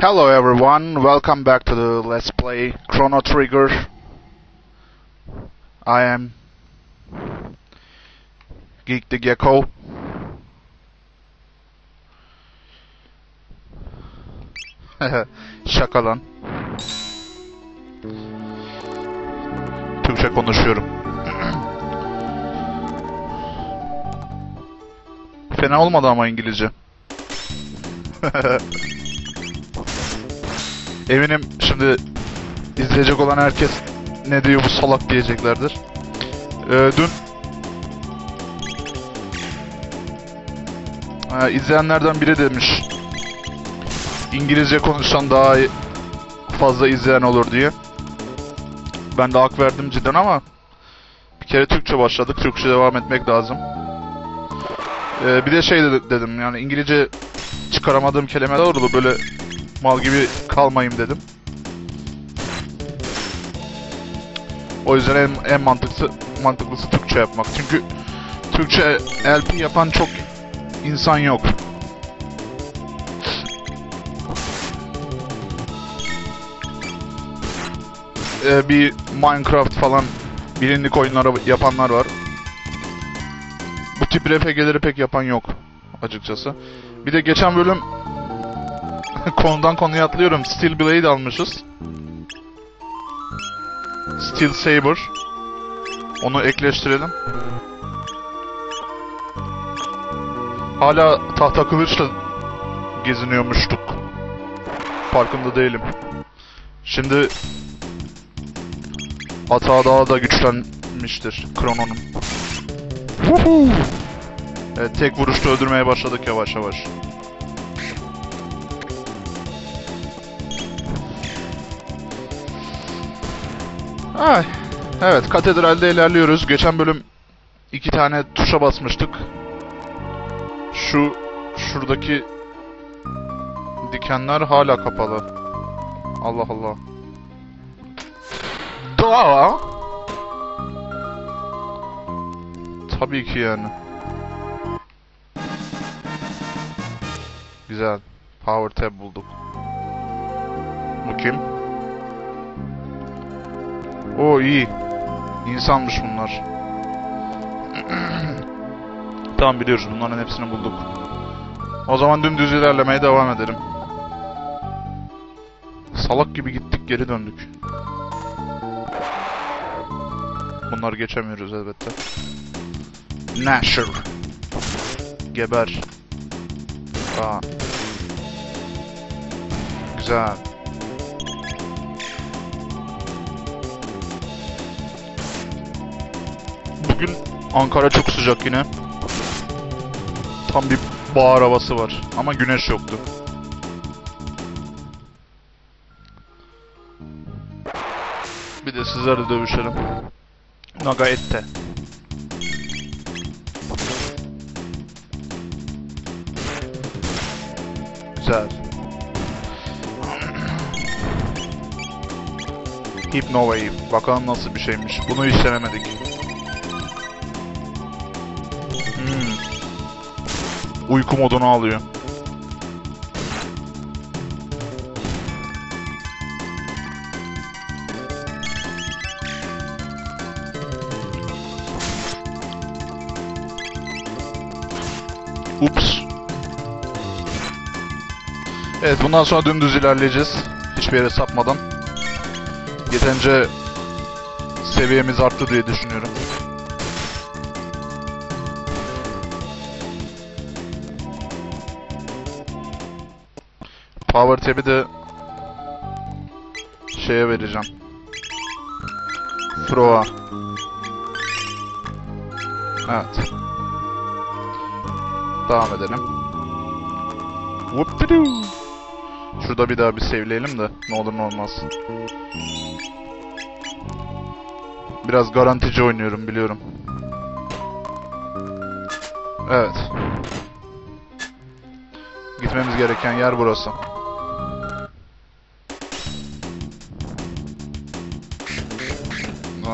Hello everyone, welcome back to the Let's Play Chrono Trigger. I am Geek the Gecko. Şaka lan. Türkçe konuşuyorum. Fena olmadı ama İngilizce. Eminim şimdi izleyecek olan herkes ne diyor bu salak diyeceklerdir. Ee, dün Ee, izleyenlerden biri demiş İngilizce konuşsan daha fazla izleyen olur diye. Ben de hak verdim cidden ama bir kere Türkçe başladık. Türkçe devam etmek lazım. Ee, bir de şey dedi- dedim yani İngilizce çıkaramadığım kelimeler oldu böyle mal gibi kalmayayım dedim. O yüzden en, en mantıklısı mantıklısı Türkçe yapmak. Çünkü Türkçe LP yapan çok insan yok. Ee, bir Minecraft falan bilindik oyunları yapanlar var. Bu tip RPG'leri pek yapan yok açıkçası. Bir de geçen bölüm konudan konuya atlıyorum. Steel Blade almışız. Steel Saber. Onu ekleştirelim. Hala tahta kılıçla geziniyormuştuk. Farkında değilim. Şimdi atağı daha da güçlenmiştir Krono'nun. Evet, tek vuruşta öldürmeye başladık yavaş yavaş. Ay, evet katedralde ilerliyoruz. Geçen bölüm iki tane tuşa basmıştık. Şu şuradaki dikenler hala kapalı. Allah Allah. Daha. Tabii ki yani. Güzel. Power tab bulduk. Bu kim? O iyi. İnsanmış bunlar. tamam biliyoruz bunların hepsini bulduk. O zaman dümdüz ilerlemeye devam edelim. Salak gibi gittik geri döndük. Bunları geçemiyoruz elbette. Nasher. Geber. Aa. Güzel. Ankara çok sıcak yine. Tam bir bahar havası var. Ama güneş yoktu. Bir de sizlerle dövüşelim. Naga ette. Güzel. Hypnova'yı. Bakalım nasıl bir şeymiş. Bunu hiç denemedik. Uyku modunu alıyor. Ups. Evet bundan sonra dümdüz ilerleyeceğiz. Hiçbir yere sapmadan. Yeterince seviyemiz arttı diye düşünüyorum. Power tab'i de şeye vereceğim. Fro'a. Evet. Devam edelim. Whoop Şurada bir daha bir sevleyelim de ne olur ne olmaz. Biraz garantici oynuyorum biliyorum. Evet. Gitmemiz gereken yer burası.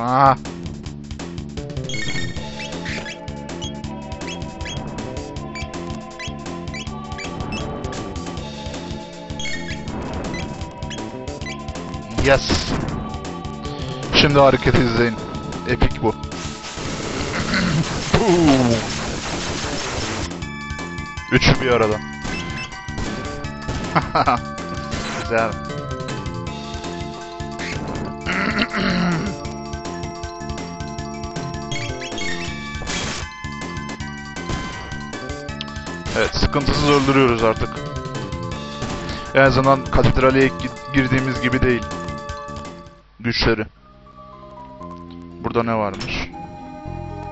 Ah. Yes. Şimdi hareketi izleyin. Epik bu. Üçü bir arada. Güzel. Evet, sıkıntısız öldürüyoruz artık. En azından katedrale gi- girdiğimiz gibi değil. Güçleri. Burada ne varmış?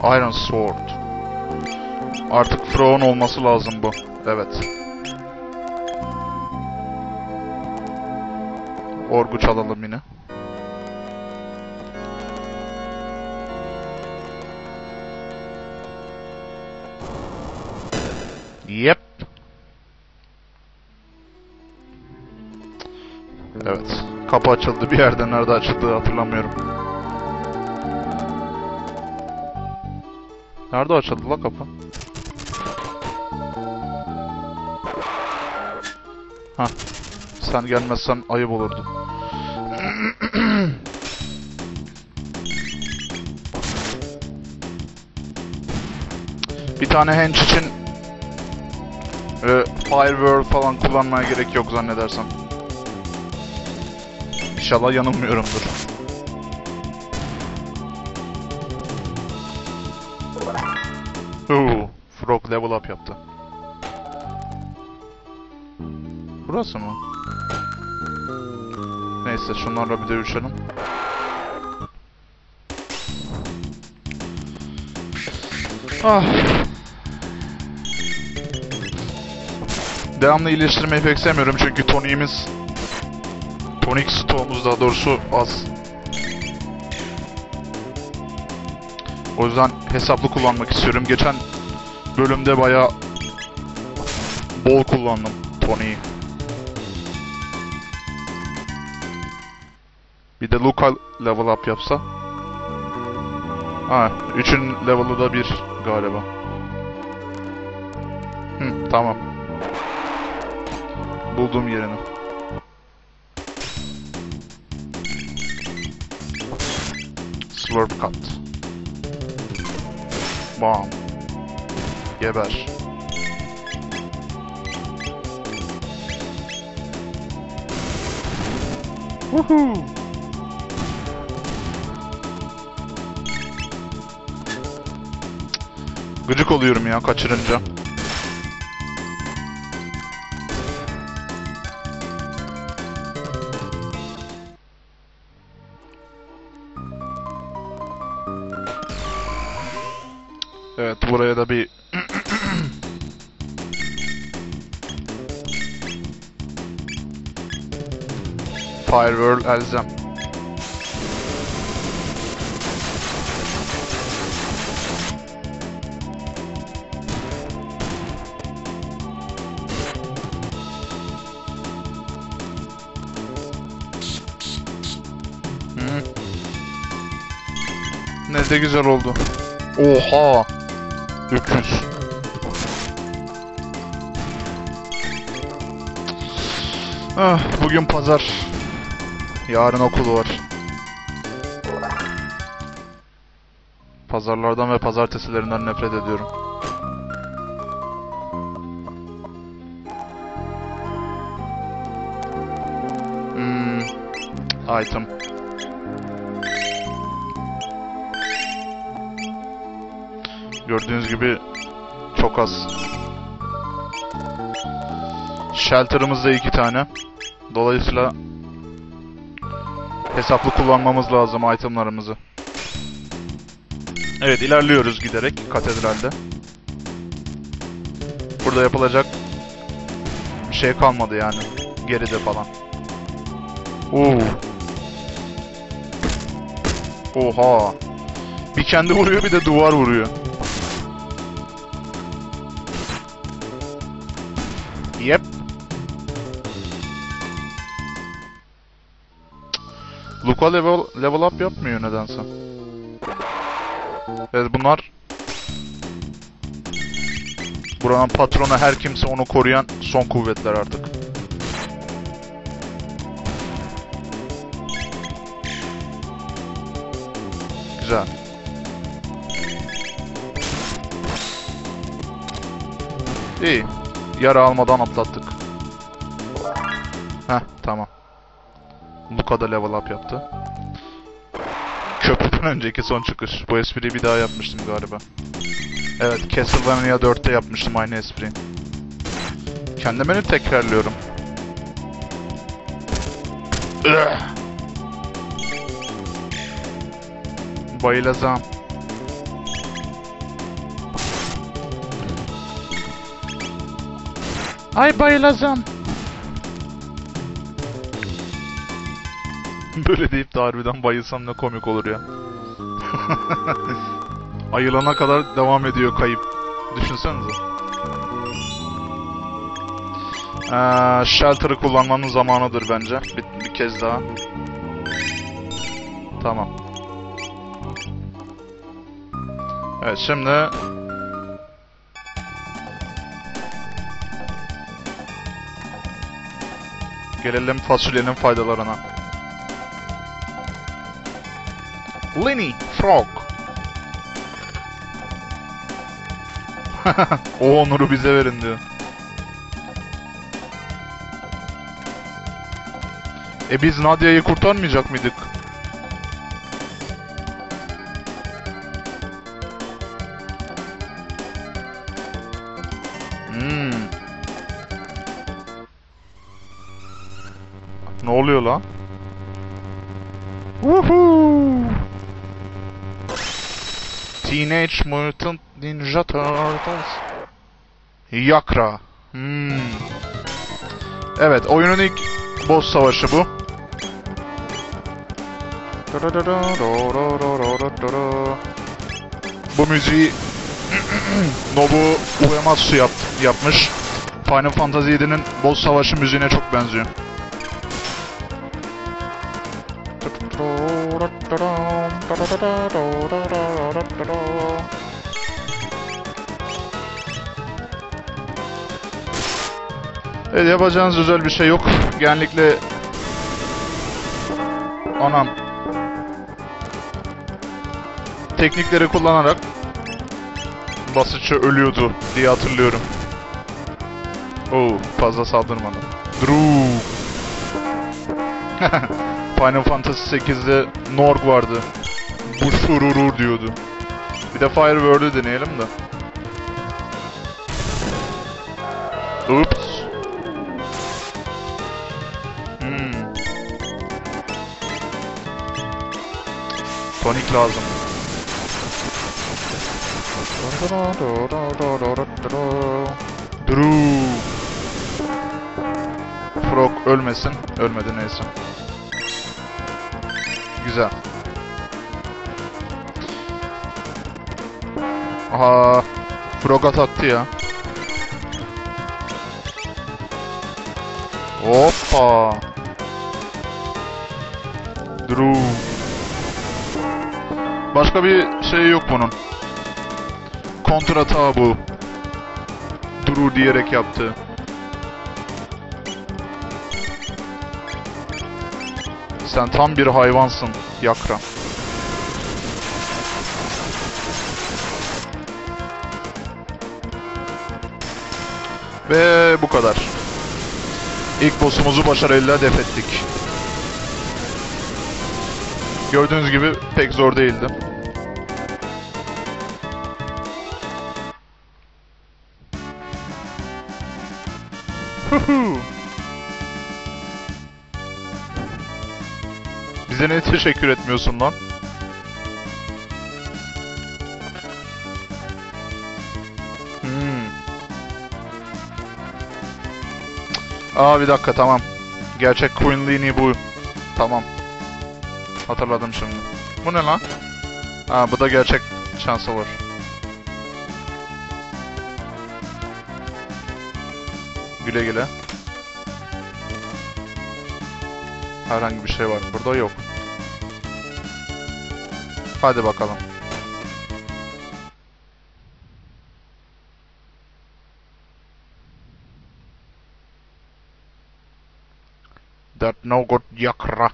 Iron Sword. Artık Frown olması lazım bu. Evet. Orgu çalalım yine. Yep. Evet. Kapı açıldı. Bir yerde nerede açıldığı hatırlamıyorum. Nerede açıldı la kapı? Ha. Sen gelmezsen ayıp olurdu. Bir tane hench için e, Firewall falan kullanmaya gerek yok zannedersem. İnşallah yanılmıyorumdur. Oo, Frog level up yaptı. Burası mı? Neyse şunlarla bir dövüşelim. Ah. Devamlı iyileştirmeyi pek sevmiyorum çünkü toniğimiz tonik stoğumuz daha doğrusu az. O yüzden hesaplı kullanmak istiyorum. Geçen bölümde bayağı bol kullandım toniği. Bir de Luka level up yapsa. Ha, üçün level'ı da bir galiba. Hı, tamam. Buldum yerini. Slurp cut. Bam. Geber. Woohoo! Gıcık oluyorum ya kaçırınca. Evet buraya da bir Firewall elzem. Ne de güzel oldu. Oha. 300. Ah, bugün pazar. Yarın okul var. Pazarlardan ve pazartesilerinden nefret ediyorum. Hmm, item. Gördüğünüz gibi çok az. Shelter'ımız da iki tane. Dolayısıyla hesaplı kullanmamız lazım itemlarımızı. Evet ilerliyoruz giderek katedralde. Burada yapılacak bir şey kalmadı yani. Geride falan. Oo. Oha. Bir kendi vuruyor bir de duvar vuruyor. Luka level, level up yapmıyor nedense. Evet bunlar... Buranın patronu her kimse onu koruyan son kuvvetler artık. Güzel. İyi. Yara almadan atlattık. Heh tamam. Luka da level up yaptı. Köprüden önceki son çıkış. Bu espriyi bir daha yapmıştım galiba. Evet Castlevania 4'te yapmıştım aynı espriyi. Kendime tekrarlıyorum. Ugh. Bayılacağım. Ay bayılacağım. Böyle deyip de harbiden bayılsam ne komik olur ya. Ayılana kadar devam ediyor kayıp. Düşünsenize. Ee, shelter'ı kullanmanın zamanıdır bence. Bir, bir kez daha. Tamam. Evet şimdi... Gelelim fasulyenin faydalarına. Lenny Frog. o onuru bize verin diyor. E biz Nadia'yı kurtarmayacak mıydık? Hmm. Ne oluyor lan? Woohoo! Teenage Mutant Ninja Turtles. Yakra. Hmm. Evet, oyunun ilk boss savaşı bu. Bu müziği Nobu Uematsu yap yapmış. Final Fantasy 7'nin boss savaşı müziğine çok benziyor. Evet yapacağınız özel bir şey yok. Genellikle anam teknikleri kullanarak basitçe ölüyordu diye hatırlıyorum. Oo fazla saldırmadı. Drew. Final Fantasy 8'de Norg vardı. Bu şururur diyordu. Bir de Fire World'ü deneyelim de. Oops. Hmm. Tonik lazım. Drew. Frog ölmesin. Ölmedi neyse. Güzel. Aha. Frog ataktı ya. Hoppa. Drew. Başka bir şey yok bunun. Kontrata bu. Drew diyerek yaptı. Sen tam bir hayvansın Yakra. Ve bu kadar. İlk boss'umuzu başarıyla def ettik. Gördüğünüz gibi pek zor değildi. Bize ne teşekkür etmiyorsun lan? Aa bir dakika tamam. Gerçek Queen Lee'ni bu. Tamam. Hatırladım şimdi. Bu ne lan? Ha bu da gerçek Chancellor. Güle güle. Herhangi bir şey var. Burada yok. Hadi bakalım. That no good Yakra.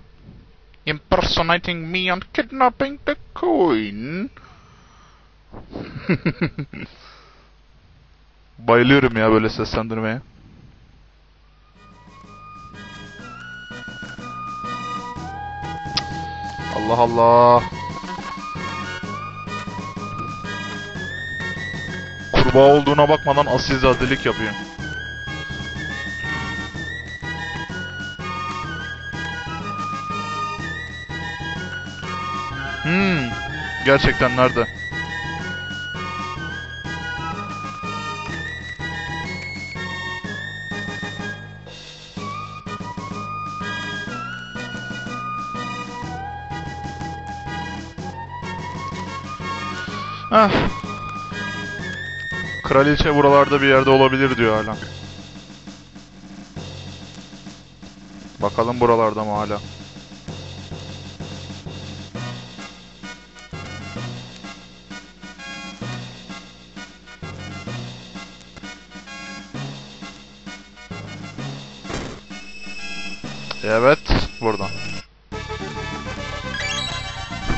Impersonating me and kidnapping the Queen. Bayılıyorum ya böyle seslendirmeye. Allah Allah. Kurbağa olduğuna bakmadan asilzadelik yapıyor. Hmm. Gerçekten nerede? Ah. Kraliçe buralarda bir yerde olabilir diyor hala. Bakalım buralarda mı hala?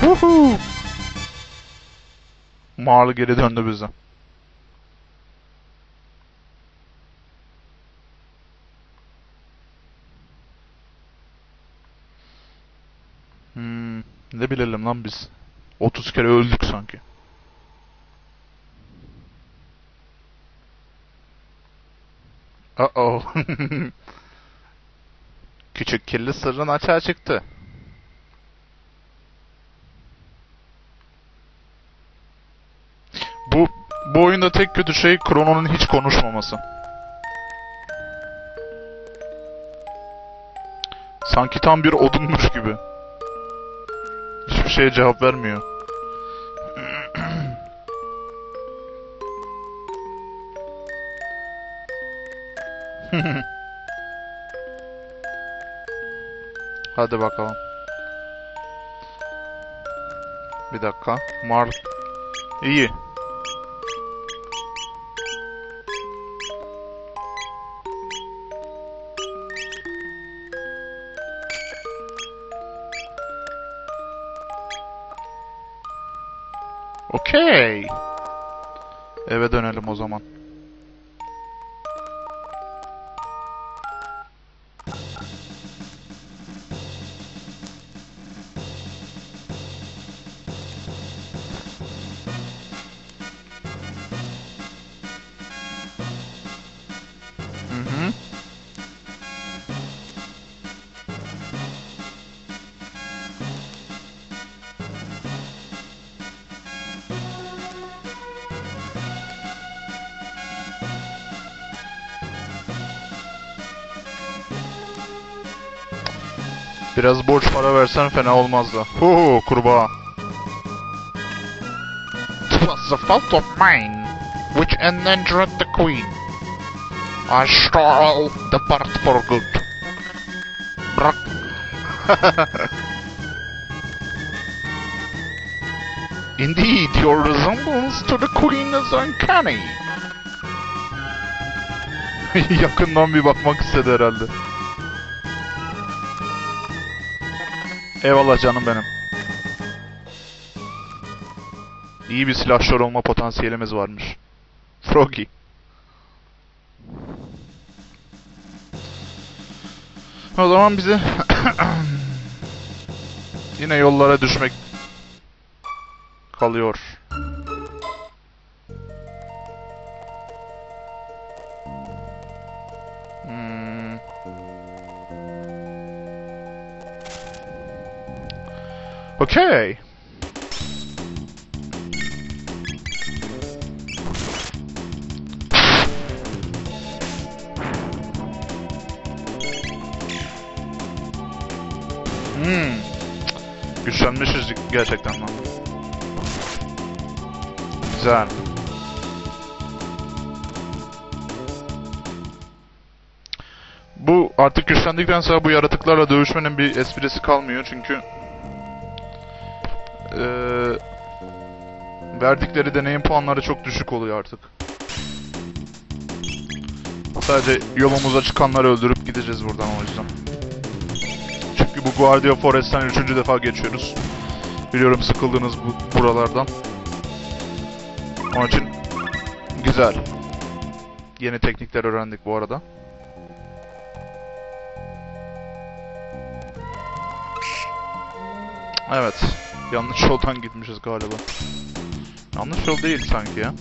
Woohoo! Marlı geri döndü bize. Hmm, ne bilelim lan biz. 30 kere öldük sanki. Uh-oh. Küçük kirli sırrın açığa çıktı. Bu oyunda tek kötü şey Chrono'nun hiç konuşmaması. Sanki tam bir odunmuş gibi. Hiçbir şeye cevap vermiyor. Hadi bakalım. Bir dakika. Mar... İyi. Eve dönelim o zaman. Biraz borç para versen fena olmazdı. Hu kurbağa. It was the fault of mine which endangered the queen. I stole the part for good. Brak. Indeed, your resemblance to the queen is uncanny. Yakından bir bakmak istedi herhalde. Eyvallah canım benim. İyi bir silahşör olma potansiyelimiz varmış. Froggy. O zaman bize yine yollara düşmek kalıyor. Okay. Hmm. Güçlenmişiz gerçekten lan. Güzel. Bu artık güçlendikten sonra bu yaratıklarla dövüşmenin bir esprisi kalmıyor çünkü eee verdikleri deneyim puanları çok düşük oluyor artık. Sadece yolumuza çıkanları öldürüp gideceğiz buradan o yüzden. Çünkü bu Guardia Forest'ten üçüncü defa geçiyoruz. Biliyorum sıkıldınız bu buralardan. Onun için güzel. Yeni teknikler öğrendik bu arada. Evet. Yanlış yoldan gitmişiz galiba. Yanlış yol değil sanki ya.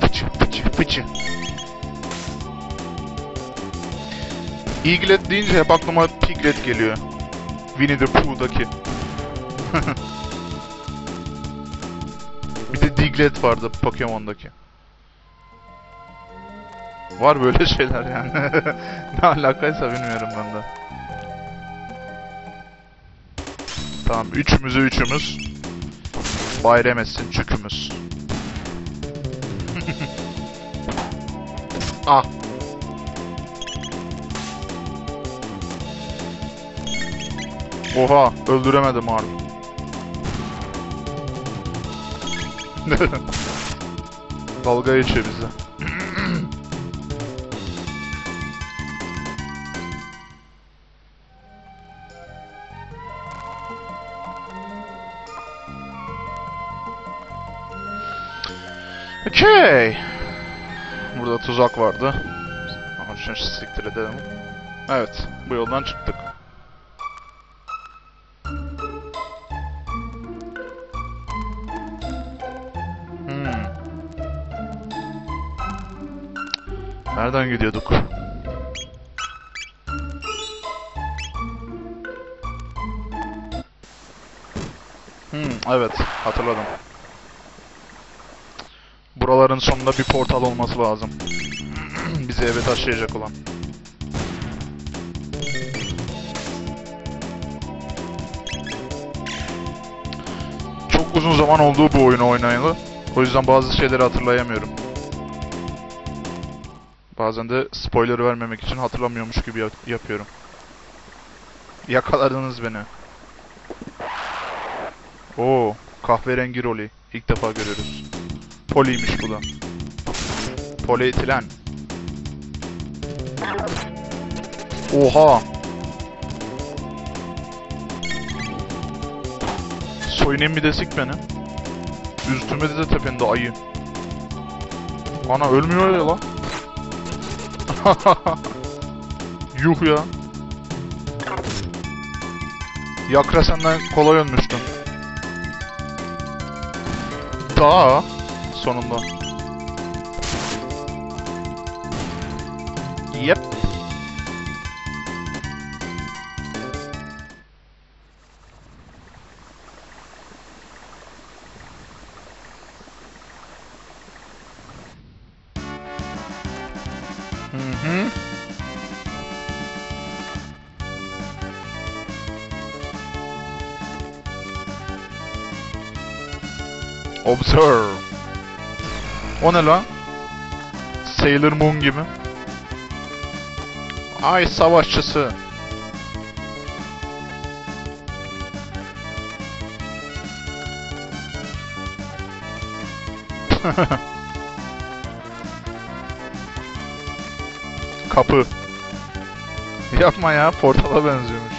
Fıçı fıçı fıçı. Eaglet deyince hep aklıma Piglet geliyor. Winnie the Pooh'daki. bir de Diglett vardı Pokemon'daki. Var böyle şeyler yani. ne alakaysa bilmiyorum ben de. Tamam üçümüzü üçümüz. Bayram etsin çükümüz. ah. Oha öldüremedim abi. Dalga geçiyor bize. Okey. Burada tuzak vardı. Ama şunu siktir edelim. Evet, bu yoldan çıktık. Hmm. Nereden gidiyorduk? Hmm, evet, hatırladım. Buraların sonunda bir portal olması lazım. Bizi eve taşıyacak olan. Çok uzun zaman oldu bu oyunu oynayalı. O yüzden bazı şeyleri hatırlayamıyorum. Bazen de spoiler vermemek için hatırlamıyormuş gibi yap- yapıyorum. Yakaladınız beni. Oo, kahverengi rolü. İlk defa görüyoruz. Poliymiş bu da. Polietilen. Oha. Soyunayım bir desik beni. Üstüme de tepende ayı. Ana ölmüyor ya lan. Yuh ya. Yakra senden kolay ölmüştün. Daha sonunda. O ne lan? Sailor Moon gibi. Ay savaşçısı. Kapı. Yapma ya, portala benziyormuş.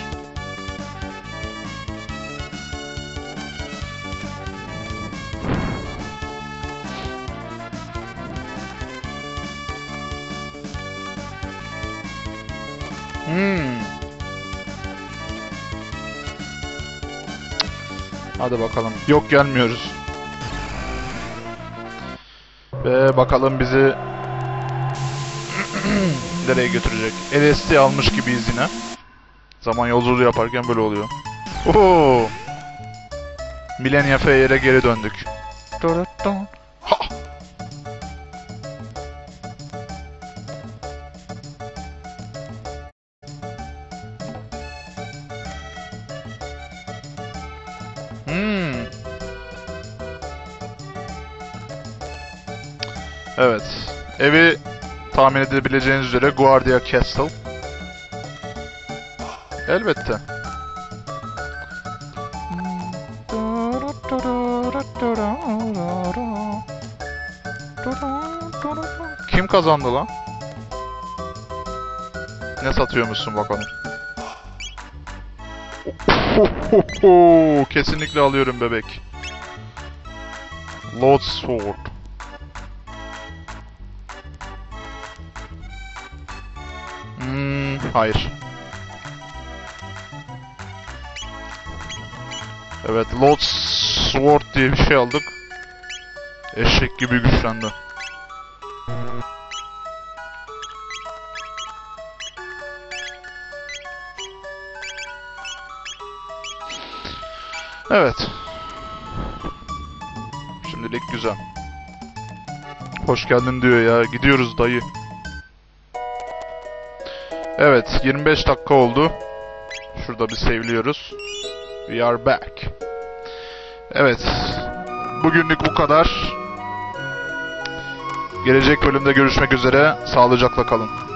Hadi bakalım. Yok gelmiyoruz. Ve bakalım bizi nereye götürecek? LSD almış gibiyiz yine. Zaman yolculuğu yaparken böyle oluyor. Oo! Millennia Fair'e geri döndük. Evi tahmin edebileceğiniz üzere Guardia Castle. Elbette. Kim kazandı lan? Ne satıyormuşsun bakalım. Kesinlikle alıyorum bebek. Lord Sword. Hmm, hayır. Evet, Lord Sword diye bir şey aldık. Eşek gibi güçlendi. Evet. Şimdilik güzel. Hoş geldin diyor ya. Gidiyoruz dayı. Evet, 25 dakika oldu. Şurada bir sevliyoruz. We are back. Evet. Bugünlük bu kadar. Gelecek bölümde görüşmek üzere. Sağlıcakla kalın.